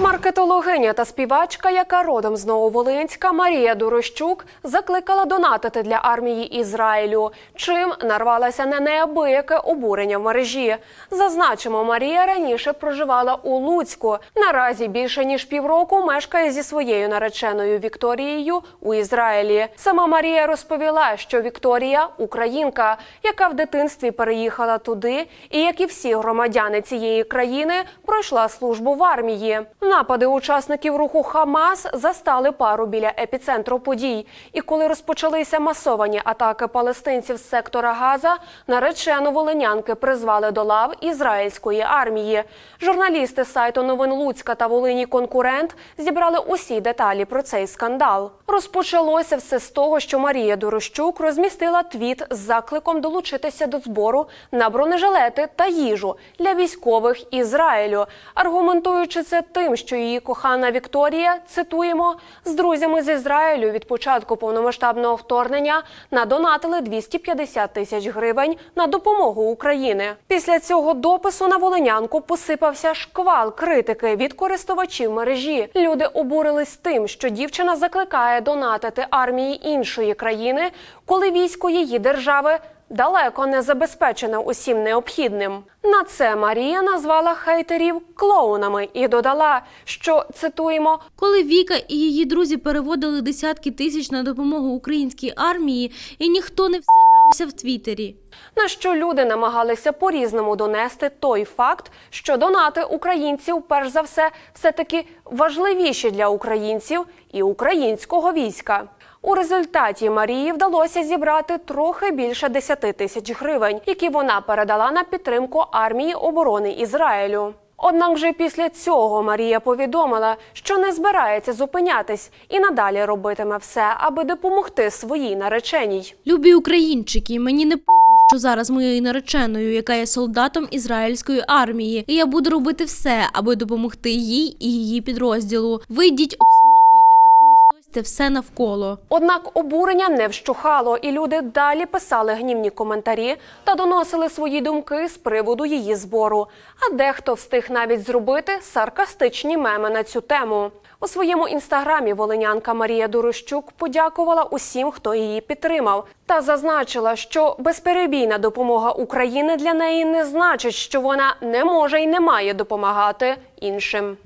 Маркетологиня та співачка, яка родом з Нововолинська, Марія Дорощук, закликала донатити для армії Ізраїлю, чим нарвалася на неабияке обурення в мережі. Зазначимо, Марія раніше проживала у Луцьку. Наразі більше ніж півроку мешкає зі своєю нареченою Вікторією у Ізраїлі. Сама Марія розповіла, що Вікторія українка, яка в дитинстві переїхала туди, і як і всі громадяни цієї країни, пройшла службу в армії. Напади учасників руху Хамас застали пару біля епіцентру подій. І коли розпочалися масовані атаки палестинців з сектора Газа, наречену волинянки призвали до лав ізраїльської армії. Журналісти сайту новин Луцька та Волині Конкурент зібрали усі деталі про цей скандал. Розпочалося все з того, що Марія Дорощук розмістила твіт з закликом долучитися до збору на бронежилети та їжу для військових Ізраїлю, аргументуючи це тим, що її кохана Вікторія, цитуємо, з друзями з Ізраїлю від початку повномасштабного вторгнення надонатили 250 тисяч гривень на допомогу Україні. Після цього допису на волинянку посипався шквал критики від користувачів мережі. Люди обурились тим, що дівчина закликає донатити армії іншої країни, коли військо її держави далеко не забезпечене усім необхідним. На це Марія назвала хейтерів клоунами і додала, що цитуємо. Коли Віка і її друзі переводили десятки тисяч на допомогу українській армії, і ніхто не всирався в Твіттері. На що люди намагалися по-різному донести той факт, що донати українців, перш за все, все-таки важливіші для українців і українського війська. У результаті Марії вдалося зібрати трохи більше 10 тисяч гривень, які вона передала на підтримку армії оборони Ізраїлю. Однак вже після цього Марія повідомила, що не збирається зупинятись і надалі робитиме все, аби допомогти своїй нареченій. Любі українчики, мені не що зараз моєю нареченою, яка є солдатом ізраїльської армії, і я буду робити все, аби допомогти їй і її підрозділу. Вийдіть, хуйсосьте все навколо. Однак обурення не вщухало, і люди далі писали гнівні коментарі та доносили свої думки з приводу її збору. А дехто встиг навіть зробити саркастичні меми на цю тему. У своєму інстаграмі волинянка Марія Дорощук подякувала усім, хто її підтримав, та зазначила, що безперебійна допомога України для неї не значить, що вона не може і не має допомагати іншим.